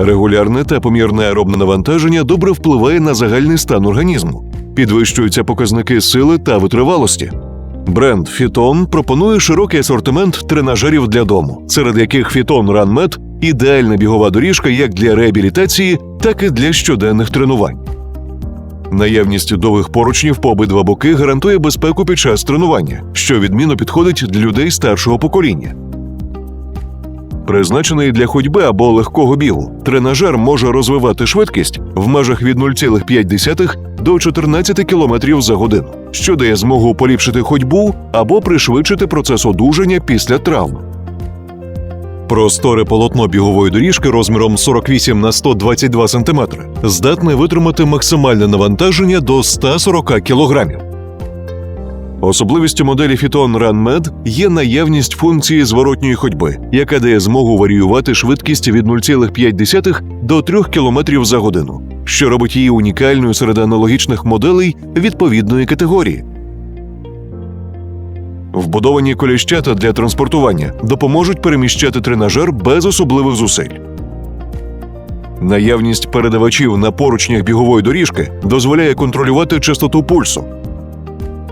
Регулярне та помірне аеробне навантаження добре впливає на загальний стан організму, підвищуються показники сили та витривалості. Бренд Фітон пропонує широкий асортимент тренажерів для дому, серед яких Фітон RunMed – ідеальна бігова доріжка як для реабілітації, так і для щоденних тренувань. Наявність довгих поручнів по обидва боки гарантує безпеку під час тренування, що відмінно підходить для людей старшого покоління. Призначений для ходьби або легкого бігу, тренажер може розвивати швидкість в межах від 0,5 до 14 км за годину, що дає змогу поліпшити ходьбу або пришвидшити процес одужання після травм. Просторе полотно бігової доріжки розміром 48 на 122 см здатне витримати максимальне навантаження до 140 кг. Особливістю моделі Phyton RunMed є наявність функції зворотньої ходьби, яка дає змогу варіювати швидкість від 0,5 до 3 км за годину, що робить її унікальною серед аналогічних моделей відповідної категорії. Вбудовані коліщата для транспортування допоможуть переміщати тренажер без особливих зусиль. Наявність передавачів на поручнях бігової доріжки дозволяє контролювати частоту пульсу.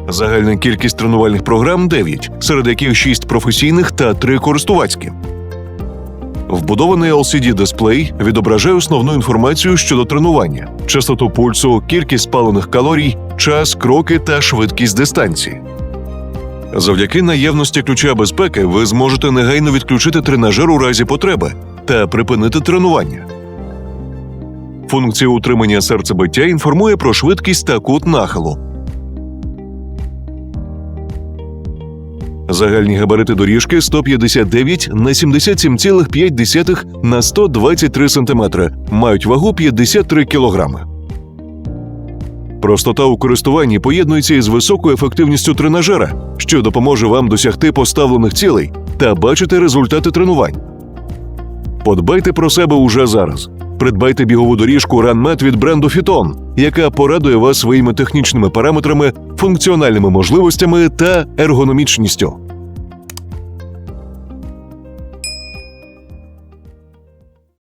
Загальна кількість тренувальних програм 9, серед яких 6 професійних та 3 користувацькі. Вбудований LCD-дисплей відображає основну інформацію щодо тренування, частоту пульсу, кількість спалених калорій, час, кроки та швидкість дистанції. Завдяки наявності ключа безпеки ви зможете негайно відключити тренажер у разі потреби та припинити тренування. Функція утримання серцебиття інформує про швидкість та кут нахилу. Загальні габарити доріжки 159 на 77,5 на 123 см, мають вагу 53 кг. Простота у користуванні поєднується із високою ефективністю тренажера, що допоможе вам досягти поставлених цілей та бачити результати тренувань. Подбайте про себе уже зараз. Придбайте бігову доріжку RunMed від бренду Фітон, яка порадує вас своїми технічними параметрами, функціональними можливостями та ергономічністю.